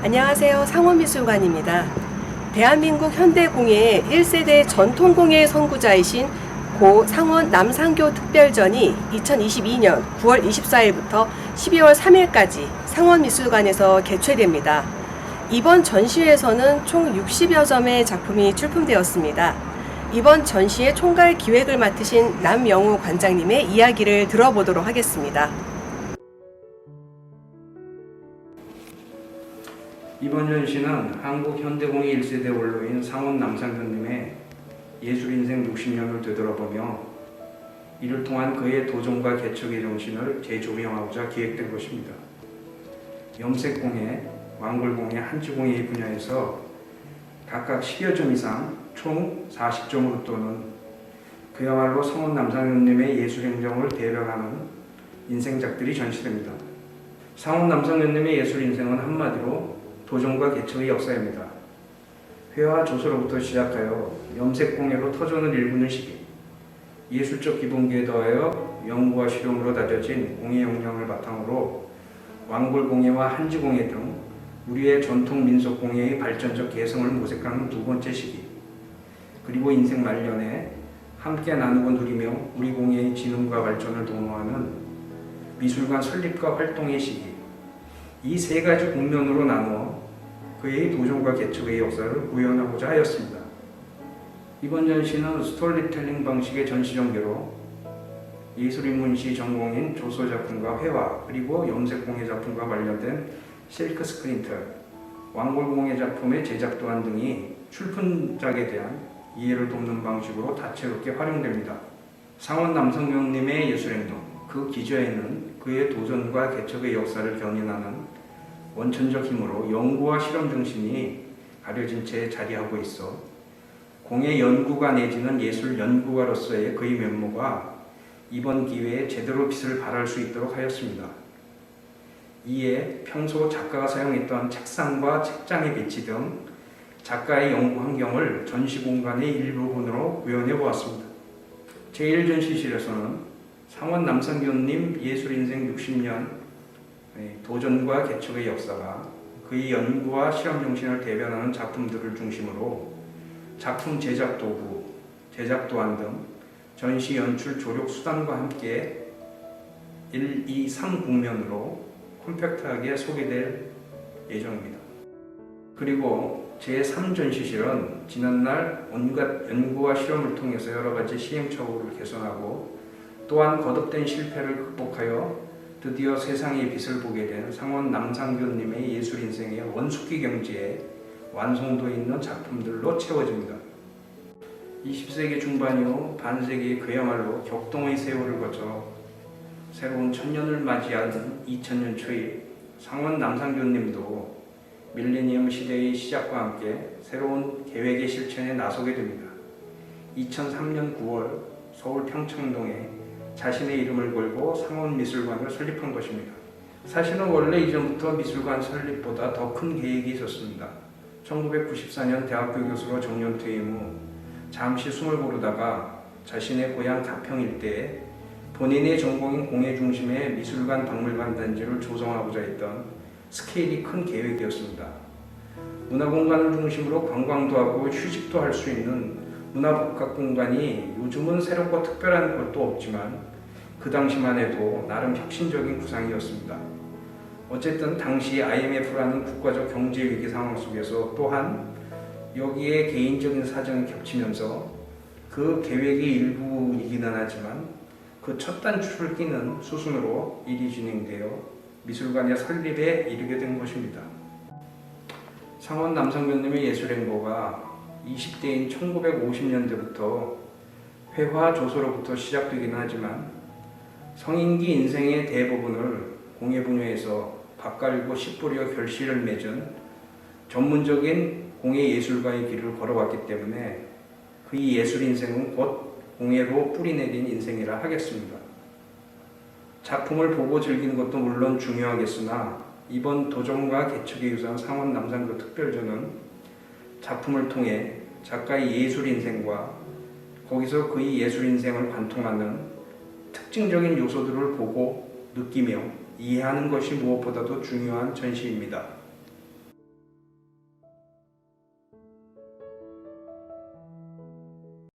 안녕하세요. 상원미술관입니다. 대한민국 현대공예의 1세대 전통공예 선구자이신 고 상원 남상교 특별전이 2022년 9월 24일부터 12월 3일까지 상원미술관에서 개최됩니다. 이번 전시회에서는 총 60여 점의 작품이 출품되었습니다. 이번 전시의 총괄 기획을 맡으신 남영우 관장님의 이야기를 들어보도록 하겠습니다. 이번 전시는 한국 현대공예 1세대 원로인 상원 남상현님의 예술 인생 60년을 되돌아보며 이를 통한 그의 도전과 개척의 정신을 재조명하고자 기획된 것입니다. 염색공예, 완골공예, 한지공예 분야에서 각각 10여 점 이상 총 40점으로 또는 그야말로 성원 남상현님의 예술 행정을 대변하는 인생작들이 전시됩니다. 상원 남상현님의 예술 인생은 한마디로 도전과 개척의 역사입니다. 회화 조서로부터 시작하여 염색공예로 터전을 일구는 시기, 예술적 기본기에 더하여 연구와 실험으로 다져진 공예 역량을 바탕으로 완골공예와 한지 공예 등 우리의 전통 민속 공예의 발전적 개성을 모색하는 두 번째 시기, 그리고 인생 말년에 함께 나누고 누리며 우리 공예의 진흥과 발전을 도모하는 미술관 설립과 활동의 시기, 이 세 가지 국면으로 나누어 그의 도전과 개척의 역사를 구현하고자 하였습니다. 이번 전시는 스토리텔링 방식의 전시 전개로 예술인문시 전공인 조소 작품과 회화 그리고 염색공예 작품과 관련된 실크 스크린트, 왕골공예 작품의 제작 도안 등이 출품작에 대한 이해를 돕는 방식으로 다채롭게 활용됩니다. 상원 남성경님의 예술행동, 그 기저에는 그의 도전과 개척의 역사를 견인하는 원천적 힘으로 연구와 실험 정신이 가려진 채 자리하고 있어 공예 연구가 내지는 예술 연구가로서의 그의 면모가 이번 기회에 제대로 빛을 발할 수 있도록 하였습니다. 이에 평소 작가가 사용했던 책상과 책장의 배치 등 작가의 연구 환경을 전시 공간의 일부분으로 구현해 보았습니다. 제1전시실에서는 상원 남성교님 예술인생 60년 네, 도전과 개척의 역사가 그의 연구와 실험 정신을 대변하는 작품들을 중심으로 작품 제작 도구, 제작 도안 등 전시 연출 조력 수단과 함께 1, 2, 3 국면으로 콤팩트하게 소개될 예정입니다. 그리고 제3전시실은 지난날 온갖 연구와 실험을 통해서 여러 가지 시행착오를 개선하고 또한 거듭된 실패를 극복하여 드디어 세상의 빛을 보게 된 상원 남상교님의 예술 인생의 원숙기 경지에 완성도 있는 작품들로 채워집니다. 20세기 중반 이후 반세기 그야말로 격동의 세월을 거쳐 새로운 천년을 맞이하는 2000년 초에 상원 남상교님도 밀레니엄 시대의 시작과 함께 새로운 계획의 실천에 나서게 됩니다. 2003년 9월 서울 평창동에 자신의 이름을 걸고 상원미술관을 설립한 것입니다. 사실은 원래 이전부터 미술관 설립보다 더 큰 계획이 있었습니다. 1994년 대학교 교수로 정년 퇴임 후 잠시 숨을 고르다가 자신의 고향 가평 일대에 본인의 전공인 공예 중심의 미술관 박물관 단지를 조성하고자 했던 스케일이 큰 계획이었습니다. 문화공간을 중심으로 관광도 하고 휴식도 할 수 있는 문화복합 공간이 요즘은 새롭고 특별한 것도 없지만 그 당시만 해도 나름 혁신적인 구상이었습니다. 어쨌든 당시 IMF라는 국가적 경제 위기 상황 속에서 또한 여기에 개인적인 사정이 겹치면서 그 계획의 일부이기는 하지만 그 첫 단추를 끼는 수순으로 일이 진행되어 미술관의 설립에 이르게 된 것입니다. 상원 남성교님의 예술행보가 20대인 1950년대부터 회화 조서로부터 시작되긴 하지만 성인기 인생의 대부분을 공예 분야에서 바깔고 씨뿌리어 결실을 맺은 전문적인 공예 예술가의 길을 걸어왔기 때문에 그의 예술 인생은 곧 공예로 뿌리내린 인생이라 하겠습니다. 작품을 보고 즐기는 것도 물론 중요하겠으나 이번 도전과 개척에 유사한 상원 남상교 특별전은 작품을 통해 작가의 예술 인생과 거기서 그의 예술 인생을 관통하는 특징적인 요소들을 보고 느끼며 이해하는 것이 무엇보다도 중요한 전시입니다.